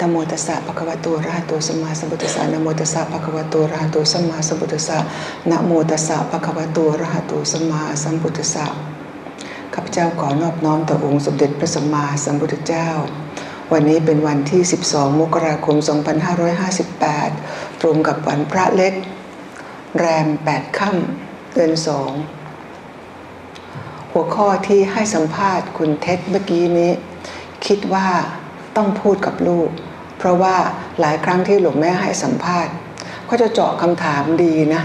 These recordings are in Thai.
นโมตัสสะภะคะวะโตอระหะโตสัมมาสัมพุทธัสสะนะโมตัสสะภะคะวะโตอระหะโตสัมมาสัมพุทธัสสะนะโมตัสสะภะคะวะโตอระหะโตสัมมาสัมพุทธัสสะข้าพเจ้าขอนอบน้อมต่อองค์สมเด็จพระสัมมาสัมพุทธเจ้า วันนี้เป็นวันที่ 12 มกราคม 2558 ตรงกับวันพระเล็ก แรม 8 ค่ำเดือนสองหัวข้อที่ให้สัมภาษณ์คุณเท็ดเมื่อกี้นี้ คิดว่า ต้องพูดกับลูก เพราะว่าหลายครั้งที่หลวงแม่ให้สัมภาษณ์ ก็จะเจาะคำถามดีนะ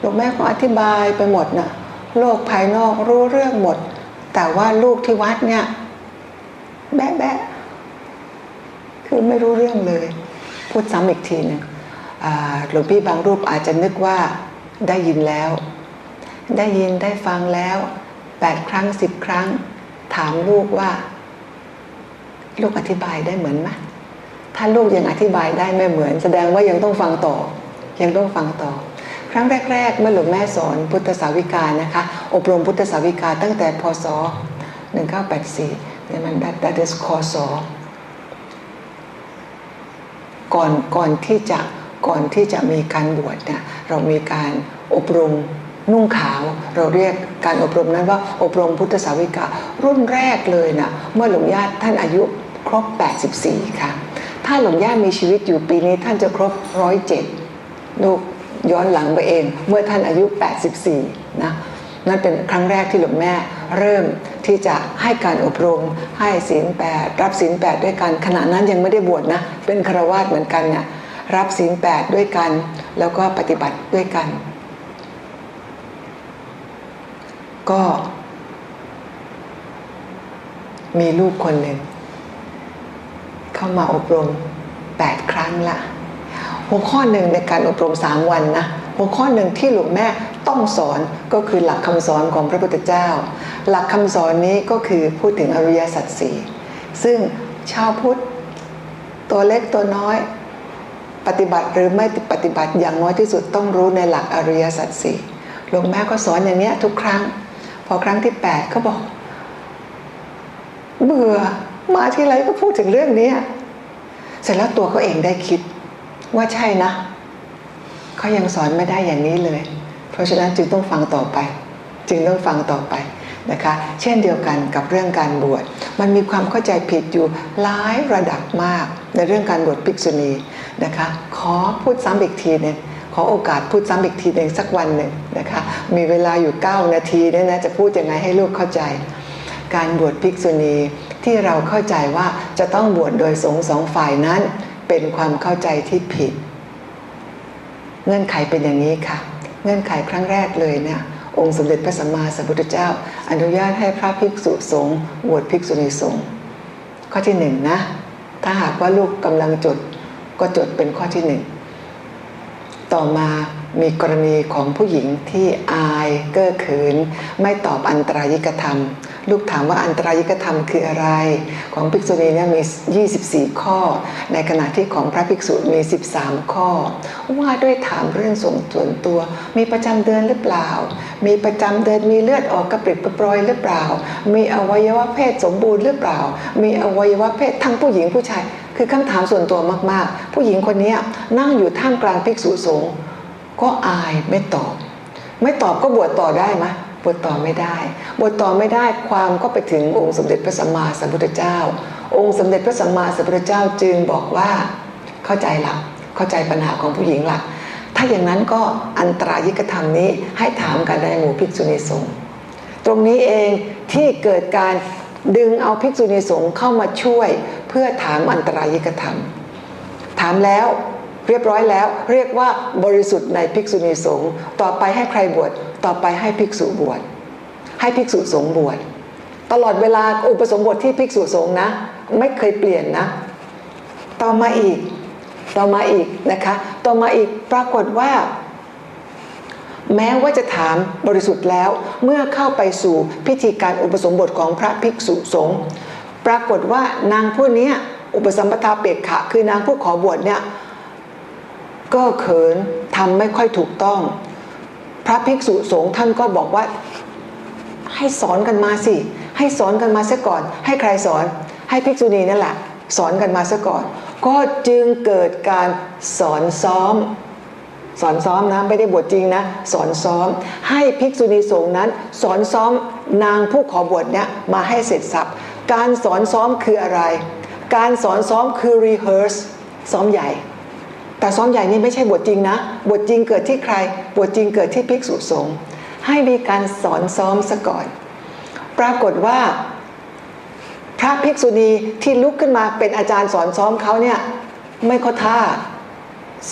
หลวงแม่ก็อธิบายไปหมดนะโลกภายนอกรู้เรื่องหมด แต่ว่าลูกที่วัดเนี่ยแบะแบะคือไม่รู้เรื่องเลย พูดซ้ำอีกทีหนึ่งหลวงพี่บางรูปอาจจะนึกว่าได้ยินแล้ว ได้ยินได้ฟังแล้วแปดครั้งสิบครั้ง ถามลูกว่า ลูกอธิบายได้เหมือนไหมถ้าลูกยังอธิบายได้ไม่เหมือน แสดงว่ายังต้องฟังต่อ ยังต้องฟังต่อ ครั้งแรก ๆ เมื่อหลวงแม่สอนพุทธสาวิกานะคะ อบรมพุทธสาวิกาตั้งแต่พศ 1984เนี่ยมัน that that is คศก่อนก่อนที่จะก่อนที่จะมีการบวชเนี่ยเรามีการอบรมนุ่งขาวเราเรียกการอบรมนั้นว่าอบรมพุทธสาวิการุ่นแรกเลยนะเมื่อหลวงญาติท่านอายุ ครบ 84 ค่ะ ถ้าหลวงญามีชีวิตอยู่ปีนี้ท่านจะครบ 107ลูกย้อนหลังไปเอง เมื่อท่านอายุ 84 นะนั่นเป็นครั้งแรกที่หลวงแม่เริ่มที่จะให้การอบรมให้ศีลแปดรับศีลแปดด้วยกันขณะนั้นยังไม่ได้บวชนะ เป็นครวาสเหมือนกันเนี่ยรับศีลแปดด้วยกัน แล้วก็ปฏิบัติด้วยกัน ก็ มีลูกคนหนึ่งามาอบรม 8 ครั้งละ หัวข้อหนึ่งในการอบรม 3 วันนะ หัวข้อหนึ่งที่หลวงแม่ต้องสอนก็คือหลักคำสอนของพระพุทธเจ้า หลักคำสอนนี้ก็คือพูดถึงอริยสัจสี่ซึ่งชาวพุทธตัวเล็กตัวน้อย ปฏิบัติหรือไม่ปฏิบัติอย่างน้อยที่สุดต้องรู้ในหลักอริยสัจสี่หลวงแม่ก็สอนอย่างเนี้ยทุกครั้ง พอครั้งที่แปดก็บอก เบื่อมาที่ไรก็พูดถึงเรื่องนี้ เสร็จแล้วตัวเขาเองได้คิดว่าใช่นะเขายังสอนไม่ได้อย่างนี้เลย เพราะฉะนั้นจึงต้องฟังต่อไป จึงต้องฟังต่อไปนะคะ เช่นเดียวกันกับเรื่องการบวชมันมีความเข้าใจผิดอยู่หลายระดับมากในเรื่องการบวชภิกษุณีนะคะ ขอพูดซ้ำอีกทีหนึงขอโอกาสพูดซ้ำอีกทีหนึ่งสักวันหนึ่งนะคะ มีเวลาอยู่ 9 นาทีเนี่ยนะจะพูดยังไงให้ลูกเข้าใจ การบวชภิกษุณีที่เราเข้าใจว่าจะต้องบวชโดยสงฆ์สองฝ่ายนั้น เป็นความเข้าใจที่ผิด เงื่อนไขเป็นอย่างนี้ค่ะ เงื่อนไขครั้งแรกเลยเนี่ยองค์สมเด็จพระสัมมาสัมพุทธเจ้า อนุญาตให้พระภิกษุสงฆ์บวชภิกษุณีสงฆ์ข้อที่หนึ่งนะ ถ้าหากว่าลูกกำลังจดก็จดเป็นข้อที่หนึ่งต่อมามีกรณีของผู้หญิงที่อายเก้อเขิน ไม่ตอบอันตรายิกธรรม ลูกถามว่าอันตรายิกธรรมคืออะไร ของภิกษุณีเนี่ยมี 24 ข้อ ในขณะที่ของพระภิกษุมี 13 ข้อ ว่าด้วยถามเรื่องส่งส่วนตัว มีประจำเดือนหรือเปล่า มีประจำเดือนมีเลือดออกกระปริบกระปรอยหรือเปล่า มีอวัยวะเพศสมบูรณ์หรือเปล่า มีอวัยวะเพศทั้งผู้หญิงผู้ชาย คือคำถามส่วนตัวมากๆ ผู้หญิงคนนี้นั่งอยู่ท่ามกลางภิกษุสงฆ์ก็อายไม่ตอบ ไม่ตอบก็บวชต่อได้ไหม บวชต่อไม่ได้บวชต่อไม่ได้ความก็ไปถึงองค์สมเด็จพระสัมมาสัมพุทธเจ้า องค์สมเด็จพระสัมมาสัมพุทธเจ้าจึงบอกว่าเข้าใจละเข้าใจปัญหาของผู้หญิงละถ้าอย่างนั้นก็อันตรายิกธรรมนี้ให้ถามกันในหมู่ภิกษุณีสงฆ์ตรงนี้เองที่เกิดการดึงเอาภิกษุณีสงฆ์เข้ามาช่วย เพื่อถามอันตรายิกธรรม ถามแล้วเรียบร้อยแล้วเรียกว่าบริสุทธิ์ในภิกษุณีสงฆ์ต่อไปให้ใครบวช ต่อไปให้ภิกษุบวชให้ภิกษุสงฆ์บวชตลอดเวลาอุปสมบทที่ภิกษุสงฆ์นะ ไม่เคยเปลี่ยนนะ ต่อมาอีก ต่อมาอีกนะคะ ต่อมาอีกปรากฏว่า แม้ว่าจะถามบริสุทธิ์แล้ว เมื่อเข้าไปสู่พิธีการอุปสมบทของพระภิกษุสงฆ์ปรากฏว่านางผู้นี้อุปสัมปทาเปกขะ คือนางผู้ขอบวชเนี่ยก็เขินทำไม่ค่อยถูกต้อง พระภิกษุสงฆ์ท่านก็บอกว่า ให้สอนกันมาสิ ให้สอนกันมาซะก่อน ให้ใครสอนให้ภิกษุณีนั่นแหละ สอนกันมาซะก่อน ก็จึงเกิดการสอนซ้อม สอนซ้อมนะไม่ได้บวชจริงนะ สอนซ้อม ให้ภิกษุณีสงฆ์นั้น สอนซ้อมนางผู้ขอบวชเนี่ยมาให้เสร็จสับการสอนซ้อมคืออะไร การสอนซ้อมคือ rehearse ซ้อมใหญ่ แต่ซ้อมใหญ่นี่ไม่ใช่บทจริงนะ บทจริงเกิดที่ใคร บทจริงเกิดที่ภิกษุสงฆ์ให้มีการสอนซ้อมซะก่อน ปรากฏว่า พระภิกษุณีที่ลุกขึ้นมาเป็นอาจารย์สอนซ้อมเขาเนี่ยไม่เข้าท่า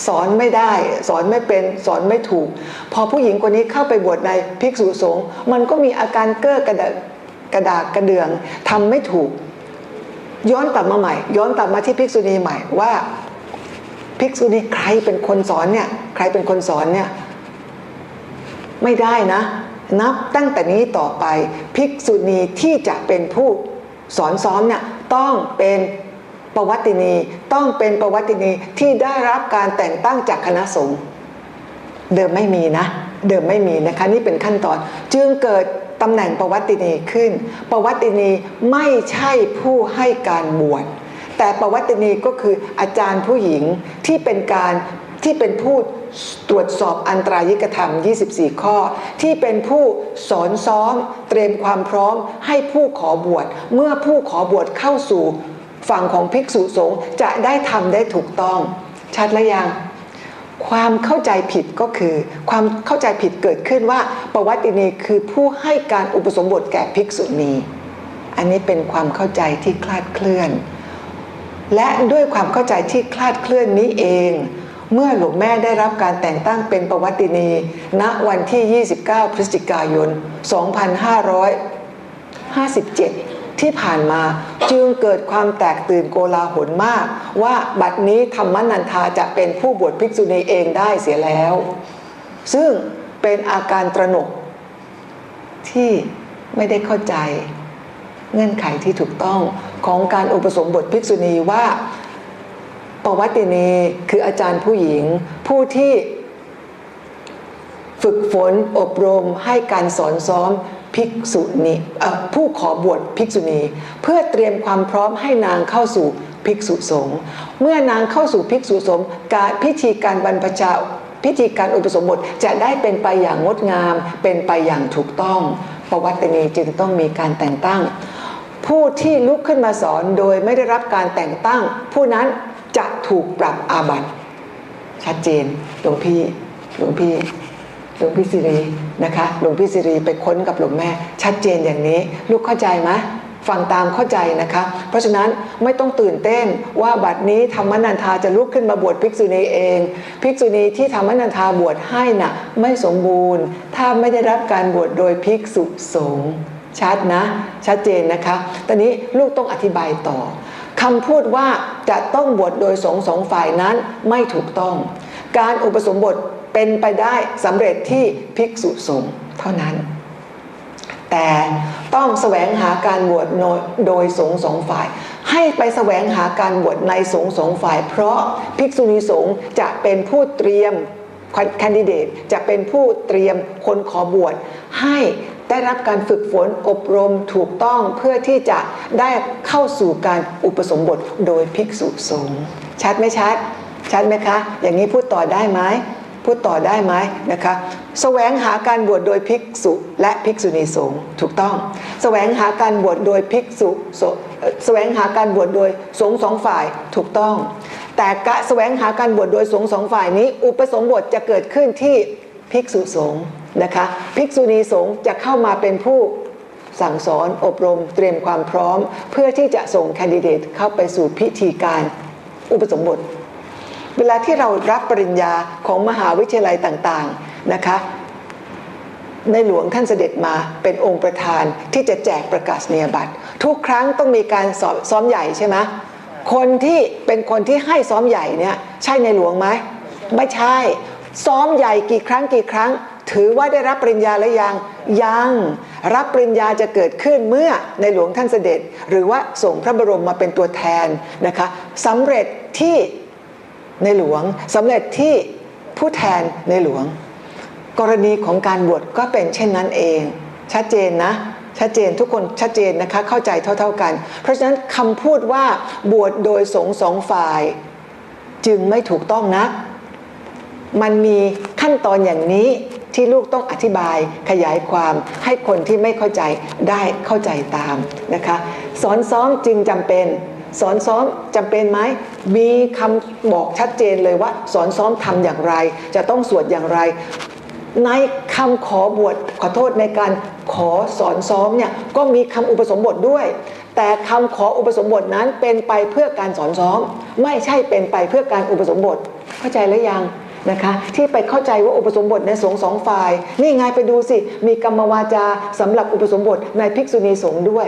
สอนไม่ได้ สอนไม่เป็นสอนไม่ถูก พอผู้หญิงคนนี้เข้าไปบวชในภิกษุสงฆ์มันก็มีอาการเก้อกระดกระดากกระเดืองทำไม่ถูก ย้อนกลับมาใหม่ ย้อนกลับมาที่ภิกษุณีใหม่ว่า ภิกษุณีใครเป็นคนสอนเนี่ยใครเป็นคนสอนเนี่ยไม่ได้นะ นับตั้งแต่นี้ต่อไปภิกษุณีที่จะเป็นผู้สอนซ้อมเนี่ยต้องเป็นประวัตินีต้องเป็นประวัตินีที่ได้รับการแต่งตั้งจากคณะสงฆ์เดิมไม่มีนะ เดิมไม่มีนะคะนี่เป็นขั้นตอน จึงเกิดตำแหน่งประวัตินีขึ้น ประวัตินีไม่ใช่ผู้ให้การบวช แต่ประวัตินีก็คืออาจารย์ผู้หญิงที่เป็นการที่เป็นผู้ตรวจสอบอันตรายิกธรรม 24 ข้อ ที่เป็นผู้สอนซ้อม เตรียมความพร้อมให้ผู้ขอบวชเมื่อผู้ขอบวชเข้าสู่ฝั่งของภิกษุสงฆ์จะได้ทำได้ถูกต้อง ชัดแล้วยังความเข้าใจผิดก็คือ ความเข้าใจผิดเกิดขึ้นว่าประวัตินีคือผู้ให้การอุปสมบทแก่ภิกษุณี อันนี้เป็นความเข้าใจที่คลาดเคลื่อน และด้วยความเข้าใจที่คลาดเคลื่อนนี้เอง เมื่อหลวงแม่ได้รับการแต่งตั้งเป็นประวัตินี ณวันที่ 29 พฤศจิกายน 2557 ที่ผ่านมาจึงเกิดความแตกตื่นโกลาหลมาก ว่าบัดนี้ธรรมนันทาจะเป็นผู้บวชภิกษุณีเองได้เสียแล้ว ซึ่งเป็นอาการตระหนก ที่ไม่ได้เข้าใจ เงื่อนไขที่ถูกต้อง ของการอุปสมบทภิกษุณีว่าปวัตินีคืออาจารย์ผู้หญิง ผู้ที่ฝึกฝนอบรมให้การสอนซ้อมภิกษุณีผู้ขอบวชภิกษุณี เพื่อเตรียมความพร้อมให้นางเข้าสู่ภิกษุสงฆ์เมื่อนางเข้าสู่ภิกษุสงฆ์การพิธีการบรรพชาพิธีการอุปสมบทจะได้เป็นไปอย่างงดงาม เป็นไปอย่างถูกต้องปวัตตินีจึงต้องมีการแต่งตั้ง ผู้ที่ลุกขึ้นมาสอนโดยไม่ได้รับการแต่งตั้ง ผู้นั้นจะถูกปรับอาบัติชัดเจนหลวงพี่หลวงพี่หลวงพี่สิรินะคะหลวงพี่สิริไปค้นกับหลวงแม่ ชัดเจนอย่างนี้ ลูกเข้าใจไหมฟังตามเข้าใจนะคะ เพราะฉะนั้นไม่ต้องตื่นเต้นว่าบัดนี้ธรรมนันทาจะลุกขึ้นมาบวชภิกษุณีเอง ภิกษุณีที่ธรรมนันทาบวชให้น่ะไม่สมบูรณ์ ถ้าไม่ได้รับการบวชโดยภิกษุสงฆ์ ชัดนะ ชัดเจนนะคะ ตอนนี้ลูกต้องอธิบายต่อคำพูดว่าจะต้องบวชโดยสงฆ์สองฝ่ายนั้นไม่ถูกต้อง การอุปสมบทเป็นไปได้สำเร็จที่ภิกษุสงฆ์เท่านั้น แต่ต้องแสวงหาการบวชโดยสงฆ์สองฝ่าย ให้ไปแสวงหาการบวชในสงฆ์สองฝ่าย เพราะภิกษุณีสงฆ์จะเป็นผู้เตรียมแคนดิเดตจะเป็นผู้เตรียมคนขอบวชให้ ได้รับการฝึกฝนอบรมถูกต้องเพื่อที่จะได้เข้าสู่การอุปสมบทโดยภิกษุสงฆ์ชัดไหมชัด ชัดไหมคะ อย่างนี้พูดต่อได้ไหมพูดต่อได้ไหมนะคะแสวงหาการบวชโดยภิกษุและภิกษุณีสงฆ์ถูกต้องแสวงหาการบวชโดยภิกษุสแสวงหาการบวชโดยสงฆ์สองฝ่ายถูกต้อง แต่กะแสวงหาการบวชโดยสงฆ์สองฝ่ายนี้ อุปสมบทจะเกิดขึ้นที่ภิกษุสงฆ์ นะคะภิกษุณีสงฆ์จะเข้ามาเป็นผู้สั่งสอนอบรมเตรียมความพร้อม เพื่อที่จะส่งแคนดิเดตเข้าไปสู่พิธีการอุปสมบท เวลาที่เรารับปริญญาของมหาวิทยาลัยต่างๆนะคะในหลวงท่านเสด็จมาเป็นองค์ประธานที่จะแจกประกาศนียบัตร ทุกครั้งต้องมีการสอบซ้อมใหญ่ใช่ไหมคนที่เป็นคนที่ให้ซ้อมใหญ่เนี่ยใช่ในหลวงไหมไม่ใช่ซ้อมใหญ่กี่ครั้งกี่ครั้ง ถือว่าได้รับปริญญาแล้วยังยังรับปริญญาจะเกิดขึ้นเมื่อในหลวงท่านเสด็จ หรือว่าส่งพระบรมมาเป็นตัวแทนนะคะสำเร็จที่ในหลวงสำเร็จที่ผู้แทนในหลวง กรณีของการบวชก็เป็นเช่นนั้นเอง ชัดเจนนะชัดเจนทุกคนชัดเจนนะคะเข้าใจเท่า ๆกัน เพราะฉะนั้นคำพูดว่าบวชโดยสงสองฝ่าย จึงไม่ถูกต้องนะ มันมีขั้นตอนอย่างนี้ ที่ลูกต้องอธิบายขยายความให้คนที่ไม่เข้าใจได้เข้าใจตามนะคะสอนซ้อมจึงจำเป็นสอนซ้อมจำเป็นไหมมีคำบอกชัดเจนเลยว่า สอนซ้อมทำอย่างไร จะต้องสวดอย่างไร ในคำขอบวชขอโทษในการขอสอนซ้อมเนี่ยก็มีคำอุปสมบทด้วย แต่คำขออุปสมบทนั้นเป็นไปเพื่อการสอนซ้อม ไม่ใช่เป็นไปเพื่อการอุปสมบท เข้าใจหรือยัง นะคะ ที่ไปเข้าใจว่าอุปสมบทในสงฆ์สองฝ่าย นี่ไงไปดูสิ มีกรรมวาจาสำหรับอุปสมบทในภิกษุณีสงฆ์ด้วย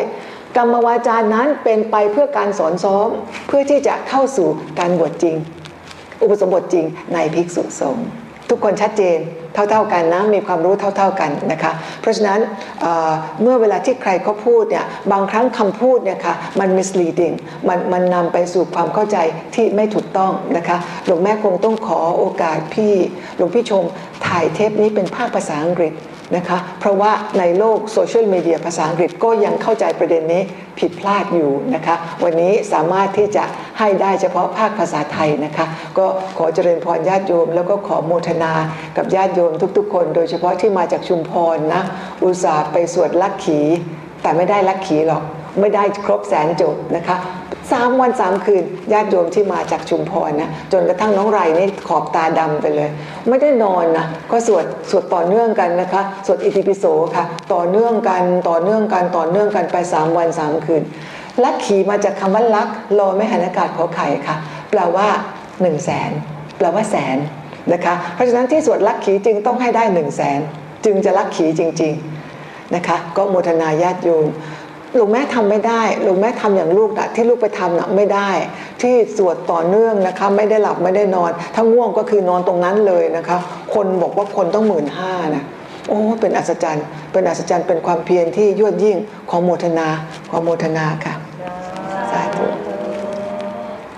กรรมวาจานั้นเป็นไปเพื่อการสอนซ้อม เพื่อที่จะเข้าสู่การบวชจริง อุปสมบทจริงในภิกษุสงฆ์ทุกคนชัดเจน เท่า ๆกันนะมีความรู้เท่า ๆกันนะคะเพราะฉะนั้นเเมื่อเวลาที่ใครเขาพูดเนี่ยบางครั้งคำพูดเนี่ยค่ะมัน misleading มันมันนำไปสู่ความเข้าใจที่ไม่ถูกต้องนะคะหลวงแม่คงต้องขอโอกาสพี่หลวงพี่ชมถ่ายเทปนี้เป็นภาคภาษาอังกฤษนะคะ เพราะว่าในโลกโซเชียลมีเดียภาษาอังกฤษก็ยังเข้าใจประเด็นนี้ผิดพลาดอยู่นะคะ วันนี้สามารถที่จะให้ได้เฉพาะภาคภาษาไทยนะคะ ก็ขอเจริญพรญาติโยม แล้วก็ขอโมทนากับญาติโยมทุกๆ คน โดยเฉพาะที่มาจากชุมพรนะ อุตส่าห์ไปสวดลักขี แต่ไม่ได้ลักขีหรอก ไม่ได้ครบแสนจบนะคะ สามวันสามคืนญาติโยมที่มาจากชุมพรนะจนกระทั่งน้องไรนี่ขอบตาดำไปเลย ไม่ได้นอนนะก็สวดสวดต่อเนื่องกันนะคะสวดอิติปิโสค่ะ ต่อเนื่องกันต่อเนื่องกันต่อเนื่องกันไปสามวันสามคืนลักขีมาจากคำว่าลักรอไม่หันอากาศขอไข่ค่ะ แปลว่า1นึ่งแสนแปลว่าแสนนะคะ เพราะฉะนั้นที่สวดลักขีจึงต้องให้ได้1นึ่งแสนจึงจะลักขีจริง ๆนะคะ ก็โมทนาญาติโยม หลวงแม่ทำไม่ได้ หลวงแม่ทำอย่างลูกนะที่ลูกไปทำนะไม่ได้ ที่สวดต่อเนื่องนะคะ ไม่ได้หลับไม่ได้นอน ถ้าง่วงก็คือนอนตรงนั้นเลยนะคะ คนบอกว่าคนต้องหมื่นห้านะโอ้เป็นอัศจรรย์ เป็นอัศจรรย์เป็นความเพียรที่ยวดยิ่งขอโมทนาขอโมทนาค่ะ